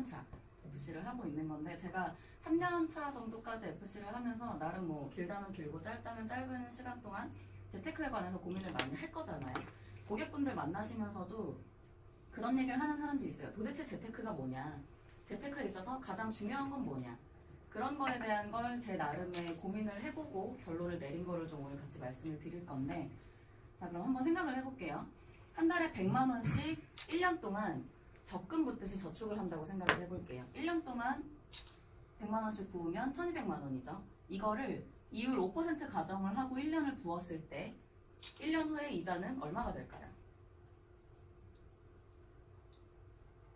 3년차 FC를 하고 있는 건데 제가 3년차 정도까지 FC를 하면서 나름 뭐 길다면 길고 짧다면 짧은 시간 동안 재테크에 관해서 고민을 많이 할 거잖아요. 고객분들 만나시면서도 그런 얘기를 하는 사람도 있어요. 도대체 재테크가 뭐냐? 재테크에 있어서 가장 중요한 건 뭐냐? 그런 거에 대한 걸 제 나름의 고민을 해보고 결론을 내린 거를 좀 오늘 같이 말씀을 드릴 건데 자 그럼 한번 생각을 해볼게요. 한 달에 100만 원씩 1년 동안 적금 붓듯이 저축을 한다고 생각을 해볼게요. 1년 동안 100만 원씩 부으면 1200만 원이죠. 이거를 이율 5% 가정을 하고 1년을 부었을 때 1년 후에 이자는 얼마가 될까요?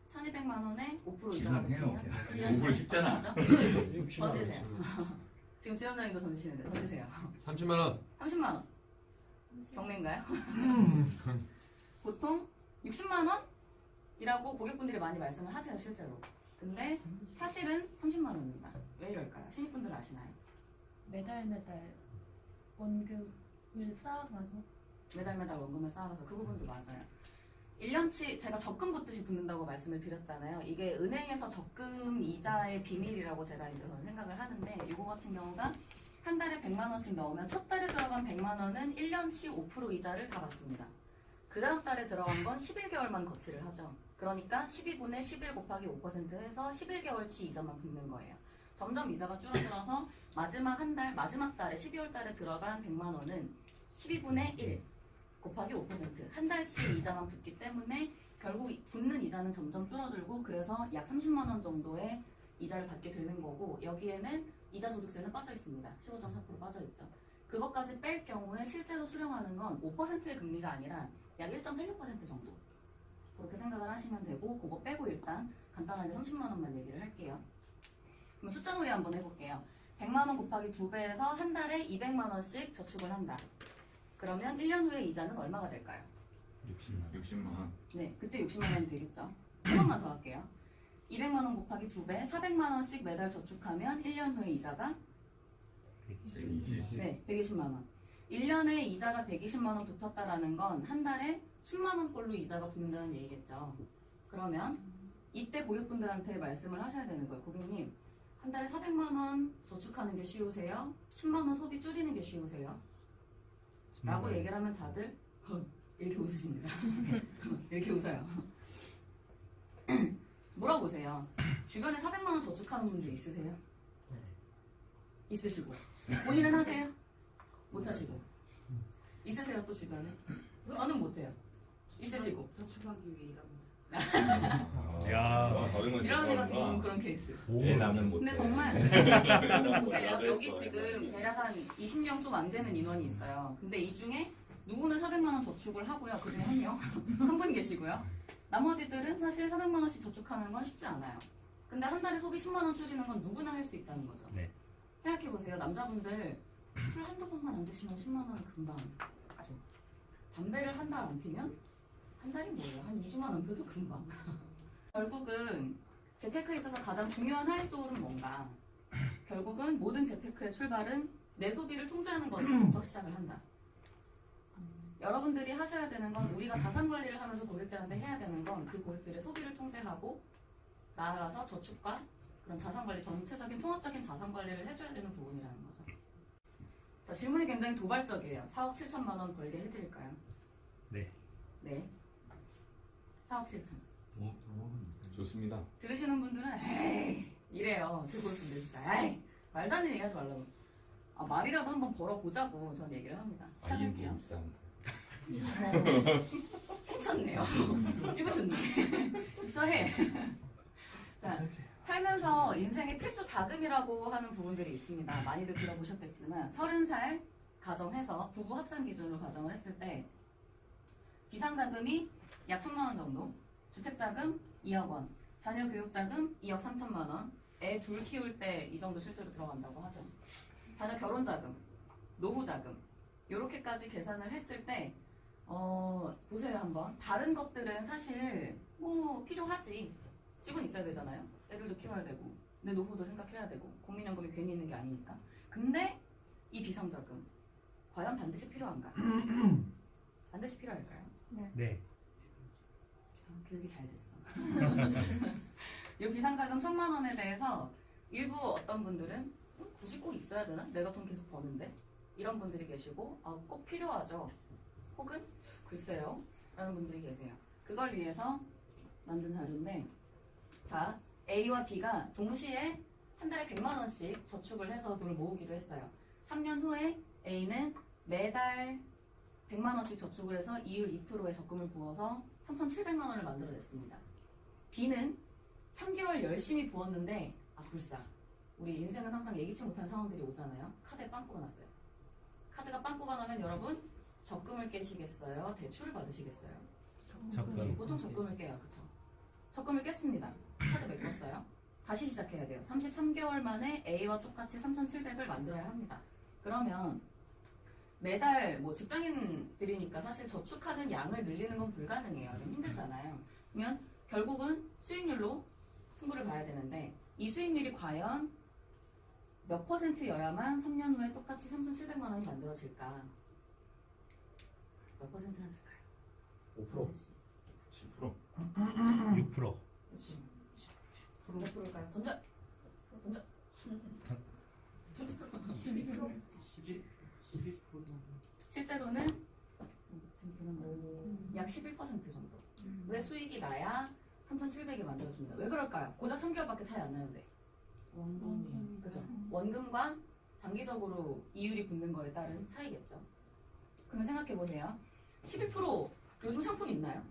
1200만 원에 5% 이자가 계산해요. 붙으면 5% 쉽잖아. 던지세요. 지금 지원자님도 던지시는데 던지세요. 30만 원. 30만 원. 경매인가요? 보통 60만 원 이라고 고객분들이 많이 말씀을 하세요 실제로. 근데 사실은 30만 원입니다. 왜 이럴까요? 신입분들 아시나요? 매달 매달 원금을 쌓아가서 매달 매달 원금을 쌓아서 그 부분도 맞아요. 1년치 제가 적금 붓듯이 붓는다고 말씀을 드렸잖아요. 이게 은행에서 적금 이자의 비밀이라고 제가 이제 저는 생각을 하는데 이거 같은 경우가 한 달에 100만 원씩 넣으면 첫 달에 들어간 100만 원은 1년치 5% 이자를 다 받습니다. 그 다음 달에 들어간 건 11개월만 거치를 하죠. 그러니까 12분의 11 곱하기 5% 해서 11개월치 이자만 붙는 거예요. 점점 이자가 줄어들어서 마지막 한 달, 마지막 달에 12월 달에 들어간 100만 원은 12분의 1 곱하기 5%한 달치 이자만 붙기 때문에 결국 이- 붙는 이자는 점점 줄어들고 그래서 약 30만 원 정도의 이자를 받게 되는 거고 여기에는 이자 소득세는 빠져 있습니다. 15.4% 빠져 있죠. 그것까지 뺄 경우에 실제로 수령하는 건 5%의 금리가 아니라 약 1.86% 정도. 그렇게 생각을 하시면 되고 그거 빼고 일단 간단하게 30만 원만 얘기를 할게요. 그럼 숫자 놀이 한번 해볼게요. 100만 원 곱하기 2배에서 한 달에 200만 원씩 저축을 한다. 그러면 1년 후에 이자는 얼마가 될까요? 60만 60만 원. 네, 그때 60만 원이 되겠죠. 한 번만 더 할게요. 200만 원 곱하기 2배, 400만 원씩 매달 저축하면 1년 후에 이자가 120. 네, 120만 원. 1년에 이자가 120만 원 붙었다라는 건 한 달에 10만 원꼴로 이자가 붙는다는 얘기겠죠. 그러면 이때 고객분들한테 말씀을 하셔야 되는 거예요. 고객님, 한 달에 400만 원 저축하는 게 쉬우세요? 10만 원 소비 줄이는 게 쉬우세요? 라고 얘기를 하면 다들 이렇게 웃으십니다. 이렇게 웃어요. 물어보세요. 주변에 400만 원 저축하는 분들 있으세요? 있으시고 본인은 하세요? 못 하시고 있으세요 또 주변에? 저는 못해요. 있으시고 저축하기 위해 일합니다. 야. 이런 애 같은 경우는 그런 케이스. 애 나는 못. 근데 정말 보세요. 나도 여기 했어. 지금 대략 한 20명 좀 안 되는 인원이 있어요. 근데 이 중에 누구는 400만 원 저축을 하고요. 그 중에 한 명, 한 분 계시고요. 나머지들은 사실 400만 원씩 저축하는 건 쉽지 않아요. 근데 한 달에 소비 10만 원 줄이는 건 누구나 할 수 있다는 거죠. 네. 생각해 보세요. 남자분들 술 한두 번만 안 드시면 10만 원 금방 가죠. 담배를 한 달 안 피면 한 달이 뭐예요? 한 2주만 안 펴도 금방. 결국은 재테크에 있어서 가장 중요한 하이소울은 뭔가? 결국은 모든 재테크의 출발은 내 소비를 통제하는 것으로부터 시작을 한다. 여러분들이 하셔야 되는 건 우리가 자산 관리를 하면서 고객들한테 해야 되는 건 그 고객들의 소비를 통제하고 나아가서 저축과 그런 자산 관리 전체적인 통합적인 자산 관리를 해줘야 되는 부분이라는 거죠. 자 질문이 굉장히 도발적이에요. 4억 7천만 원 벌게 해드릴까요? 네. 네. 4억 7천. 좋습니다. 들으시는 분들은 에이 이래요. 제 고객분들 진짜 에이 말도 안 되는 얘기 하지 말라고. 아 말이라도 한번 벌어보자고 저는 얘기를 합니다. 아이엔 시작할게요. 입상. 괜찮네요. 이거 좋네. 입사해. 자, 살면서 인생의 필수 자금이라고 하는 부분들이 있습니다. 많이들 들어보셨겠지만, 30살 가정해서 부부 합산 기준으로 가정을 했을 때, 비상자금이 약 천만 원 정도, 주택자금 2억 원, 자녀 교육자금 2억 3천만 원, 애 둘 키울 때 이 정도 실제로 들어간다고 하죠. 자녀 결혼자금, 노후자금, 요렇게까지 계산을 했을 때, 어, 보세요 한번. 다른 것들은 사실 뭐 필요하지. 집은 있어야 되잖아요. 애들도 키워야 되고, 내 노후도 생각해야 되고, 국민연금이 괜히 있는 게 아니니까. 근데 이 비상자금, 과연 반드시 필요한가? 반드시 필요할까요? 네. 참 교육이 잘 됐어. 이 비상자금 천만 원에 대해서 일부 어떤 분들은 음, 굳이 꼭 있어야 되나? 내가 돈 계속 버는데 이런 분들이 계시고 아, 꼭 필요하죠. 혹은 글쎄요 라는 분들이 계세요. 그걸 위해서 만든 자료인데 자 A와 B가 동시에 한 달에 100만 원씩 저축을 해서 돈을 모으기로 했어요. 3년 후에 A는 매달 100만 원씩 저축을 해서 이율 2%의 적금을 부어서 3,700만 원을 만들어냈습니다. B는 3개월 열심히 부었는데 아 불사. 우리 인생은 항상 예기치 못한 상황들이 오잖아요. 카드에 빵꾸가 났어요. 카드가 빵꾸가 나면 여러분 적금을 깨시겠어요? 대출을 받으시겠어요? 적금. 보통 적금을 깨요. 그쵸? 적금을 깼습니다. 카드 메꿨어요. 다시 시작해야 돼요. 33개월 만에 A와 똑같이 3,700을 만들어야 합니다. 그러면 매달 뭐 직장인들이니까 사실 저축하는 양을 늘리는 건 불가능해요. 좀 힘들잖아요. 그러면 결국은 수익률로 승부를 봐야 되는데 이 수익률이 과연 몇 퍼센트여야만 3년 후에 똑같이 3,700만 원이 만들어질까? 몇 퍼센트나 될까요? 5% 7% 6%. 몇 프로일까요? 던져! 던져! 11% 실제로는 음, 지금 되는 거예요. 약11% 정도. 왜 수익이 나야 3,700이 만들어줍니다. 왜 그럴까요? 고작 3개월밖에 차이 안 나는데. 원금이 그죠? 원금과 장기적으로 이율이 붙는 거에 따른 차이겠죠. 그러면 생각해 보세요. 11% 요즘 상품 있나요?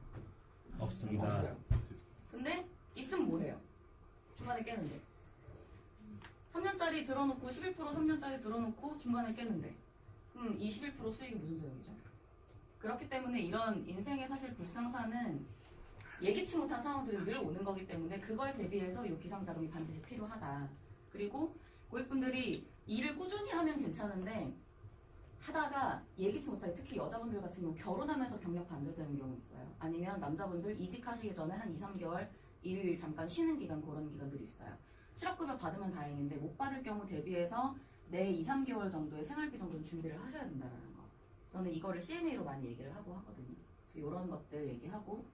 없습니다. 없어요. 근데 있으면 뭐해요? 중간에 깨는데. 3년짜리 들어놓고 11% 3년짜리 들어놓고 중간에 깨는데. 그럼 21% 수익이 무슨 소용이죠? 그렇기 때문에 이런 인생의 사실 불상사는 예기치 못한 상황들이 늘 오는 거기 때문에 그걸 대비해서 이 비상자금이 반드시 필요하다. 그리고 고객분들이 일을 꾸준히 하면 괜찮은데 하다가 예기치 못하게 특히 여자분들 같은 경우 결혼하면서 경력 반절되는 경우 있어요. 아니면 남자분들 이직하시기 전에 한 2, 3개월 일 잠깐 쉬는 기간 그런 기간들이 있어요. 실업급여 받으면 다행인데 못 받을 경우 대비해서 내 2, 3개월 정도의 생활비 정도는 준비를 하셔야 된다는 거. 저는 이거를 CMA로 많이 얘기를 하고 하거든요. 그래서 이런 것들 얘기하고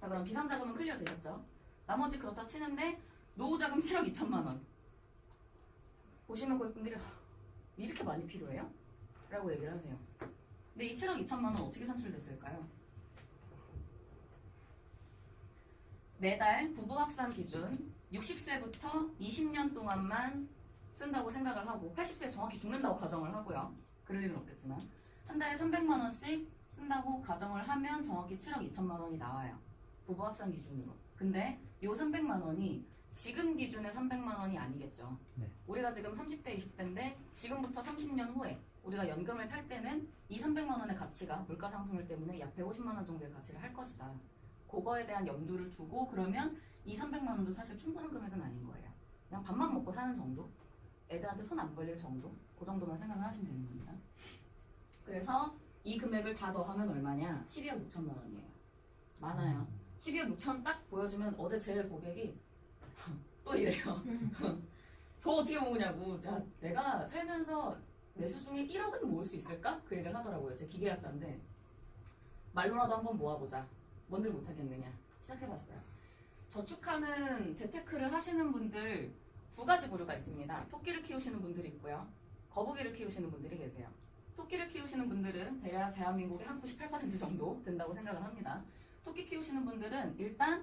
자 그럼 비상자금은 클리어 되셨죠? 나머지 그렇다 치는데 노후자금 7억 2천만 원 보시면 고객분들이 "하, 이렇게 많이 필요해요? 라고 얘기를 하세요. 근데 이 7억 2천만 원 어떻게 산출됐을까요? 매달 부부 합산 기준 60세부터 20년 동안만 쓴다고 생각을 하고 80세 정확히 죽는다고 가정을 하고요. 그럴 일은 없겠지만 한 달에 300만 원씩 쓴다고 가정을 하면 정확히 7억 2천만 원이 나와요. 부부 합산 기준으로. 근데 요 300만 원이 지금 기준의 300만 원이 아니겠죠. 네. 우리가 지금 30대, 20대인데 지금부터 30년 후에 우리가 연금을 탈 때는 이 300만 원의 가치가 물가 상승률 때문에 약 150만 원 정도의 가치를 할 것이다. 그거에 대한 염두를 두고 그러면 이 300만 원도 사실 충분한 금액은 아닌 거예요. 그냥 밥만 먹고 사는 정도? 애들한테 손 안 벌릴 정도? 그 정도만 생각을 하시면 되는 겁니다. 그래서 이 금액을 다 더하면 얼마냐? 12억 6천만 원이에요. 많아요. 12억 6천 딱 보여주면 어제 제 고객이 또 이래요. 저 어떻게 모으냐고. 야, 내가 살면서 내수 중에 1억은 모을 수 있을까? 그 얘기를 하더라고요. 제 기계학자인데. 말로라도 한번 모아보자. 뭔들 못하겠느냐. 시작해봤어요. 저축하는 재테크를 하시는 분들 두 가지 부류가 있습니다. 토끼를 키우시는 분들이 있고요. 거북이를 키우시는 분들이 계세요. 토끼를 키우시는 분들은 대략 대한민국의 한 98% 정도 된다고 생각을 합니다. 토끼 키우시는 분들은 일단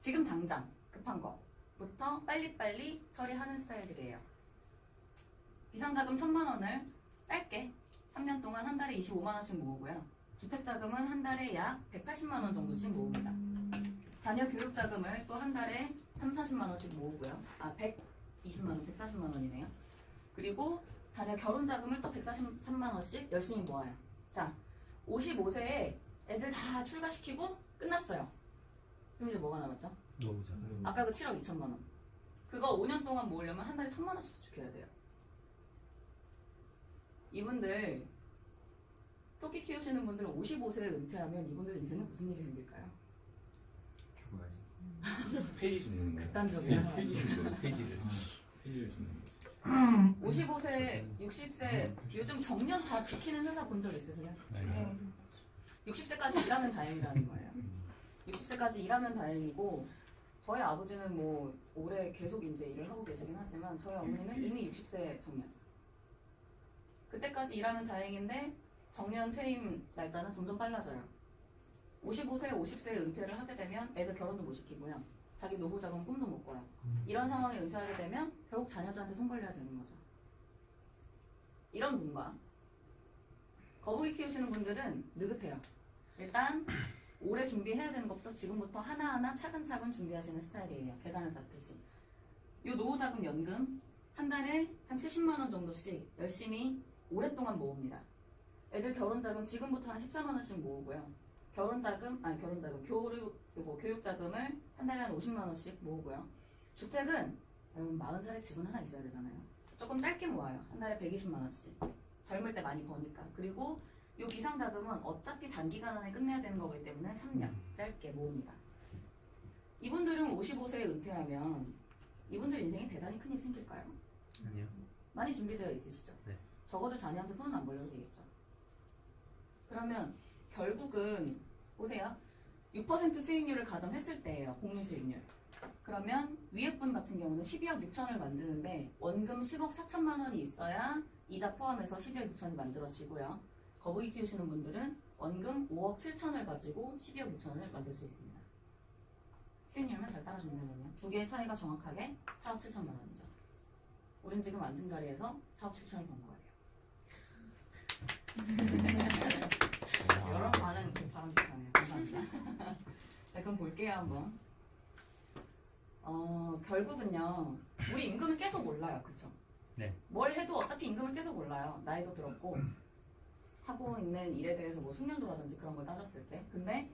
지금 당장 급한 거부터 빨리빨리 처리하는 스타일들이에요. 비상자금 1000만 원을 짧게 3년 동안 한 달에 25만 원씩 모으고요. 주택자금은 한 달에 약 180만 원 정도씩 모읍니다. 자녀 교육 자금을 또 한 달에 3, 40만 원씩 모으고요. 아, 120만 원, 140만 원이네요. 그리고 자녀 결혼 자금을 또 143만 원씩 열심히 모아요. 자, 55세에 애들 다 출가시키고 끝났어요. 그럼 이제 뭐가 남았죠? 노후자금. 아까 그 7억 2천만 원. 그거 5년 동안 모으려면 한 달에 1천만 원씩 저축해야 돼요. 이분들 토끼 키우시는 분들은 55세에 은퇴하면 이분들 인생에 무슨 일이 생길까요? 죽어야지 페이지 짓는 거 극단적이야. 페이지 짓는 거 페이지를. 페이지를 짓는 거 55세, 60세 요즘 정년 다 지키는 회사 본 적 있으세요? 네. 60세까지 일하면 다행이라는 거예요. 60세까지 일하면 다행이고 저희 아버지는 뭐 올해 계속 이제 일을 하고 계시긴 하지만 저희 어머니는 이미 60세 정년. 그때까지 일하면 다행인데 정년 퇴임 날짜는 점점 빨라져요. 55세, 50세에 은퇴를 하게 되면 애들 결혼도 못 시키고요. 자기 노후 자금 꿈도 못 꿔요. 이런 상황에 은퇴하게 되면 결국 자녀들한테 손 벌려야 되는 거죠. 이런 분과 거북이 키우시는 분들은 느긋해요. 일단 오래 준비해야 되는 것부터 지금부터 하나하나 차근차근 준비하시는 스타일이에요. 계단을 쌓듯이. 요 노후자금 연금 한 달에 한 70만 원 정도씩 열심히 오랫동안 모읍니다. 애들 결혼 자금 지금부터 한 14만 원씩 모으고요. 결혼 자금 아니 결혼 자금 교육 요거 교육 자금을 한 달에 한 50만 원씩 모으고요. 주택은 여러분 40살에 집은 하나 있어야 되잖아요. 조금 짧게 모아요. 한 달에 120만 원씩. 젊을 때 많이 버니까. 그리고 요 비상 자금은 어차피 단기간 안에 끝내야 되는 거기 때문에 3년 짧게 모읍니다. 이분들은 55세에 은퇴하면 이분들 인생에 대단히 큰일 생길까요? 아니요. 많이 준비되어 있으시죠? 네. 적어도 자녀한테 손은 안 벌려도 되겠죠. 그러면 결국은 보세요. 6% 수익률을 가정했을 때예요. 공유 수익률. 그러면 위에 분 같은 경우는 12억 6천을 만드는데 원금 10억 4천만 원이 있어야 이자 포함해서 12억 6천이 만들어지고요. 거북이 키우시는 분들은 원금 5억 7천을 가지고 12억 6천을 만들 수 있습니다. 수익률만 잘 따라준다면요. 두 개의 차이가 정확하게 4억 7천만 원이죠. 우린 지금 앉은 자리에서 4억 7천을 번 거예요. 여러 반응 좀 바람직하네요. 감사합니다. 자, 그럼 볼게요, 한번. 어, 결국은요, 우리 임금은 계속 올라요. 그쵸? 네. 뭘 해도 어차피 임금은 계속 올라요. 나이도 들었고, 하고 있는 일에 대해서 뭐 숙련도라든지 그런 걸 따졌을 때. 근데,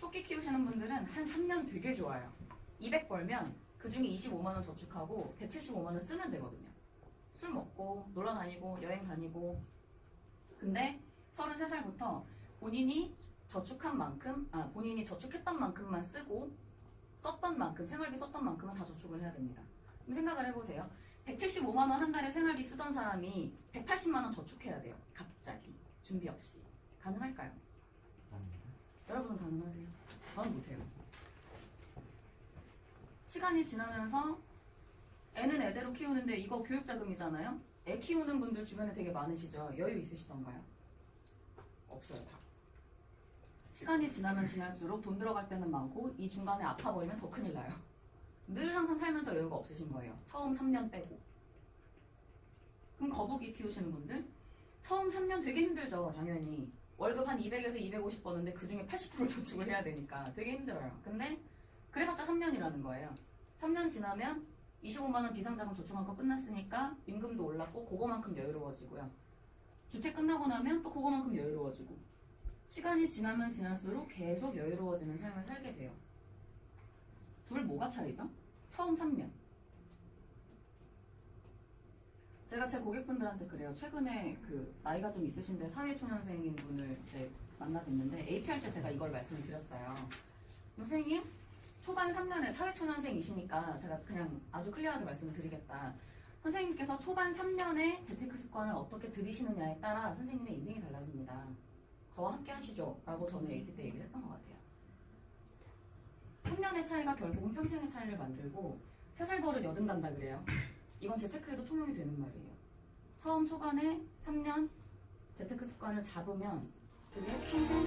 토끼 키우시는 분들은 한 3년 되게 좋아요. 200 벌면 그 중에 25만원 저축하고 175만원 쓰면 되거든요. 술 먹고, 놀러 다니고, 여행 다니고. 근데 33살부터 본인이 저축한 만큼, 아, 본인이 저축했던 만큼만 쓰고 썼던 만큼, 생활비 썼던 만큼은 다 저축을 해야 됩니다. 그럼 생각을 해보세요. 175만원 한 달에 생활비 쓰던 사람이 180만원 저축해야 돼요. 갑자기. 준비 없이. 가능할까요? 여러분은 가능하세요? 저는 못해요. 시간이 지나면서 애는 애대로 키우는데 이거 교육자금이잖아요? 애 키우는 분들 주변에 되게 많으시죠? 여유 있으시던가요? 없어요, 다. 시간이 지나면 지날수록 돈 들어갈 때는 많고 이 중간에 아파 보이면 더 큰일 나요. 늘 항상 살면서 여유가 없으신 거예요. 처음 3년 빼고. 그럼 거북이 키우시는 분들? 처음 3년 되게 힘들죠, 당연히. 월급 한 200에서 250 버는데 그 중에 80% 저축을 해야 되니까 되게 힘들어요. 근데 그래봤자 3년이라는 거예요. 3년 지나면 25만 원 비상자금 저축한 거 끝났으니까 임금도 올랐고 그거만큼 여유로워지고요. 주택 끝나고 나면 또 그거만큼 여유로워지고 시간이 지나면 지날수록 계속 여유로워지는 삶을 살게 돼요. 둘 뭐가 차이죠? 처음 3년. 제가 제 고객분들한테 그래요. 최근에 그 나이가 좀 있으신데 사회초년생인 분을 이제 만나뵀는데 AP 할 때 제가 이걸 말씀을 드렸어요. 선생님 초반 3년에 사회초년생이시니까 제가 그냥 아주 클리어하게 말씀을 드리겠다. 선생님께서 초반 3년에 재테크 습관을 어떻게 들이시느냐에 따라 선생님의 인생이 달라집니다. 저와 함께 하시죠. 라고 저는 AP 때 얘기를 했던 것 같아요. 3년의 차이가 결국은 평생의 차이를 만들고 3살 버릇 여든 간다 그래요. 이건 재테크에도 통용이 되는 말이에요. 처음 초반에 3년 재테크 습관을 잡으면 그게 평생.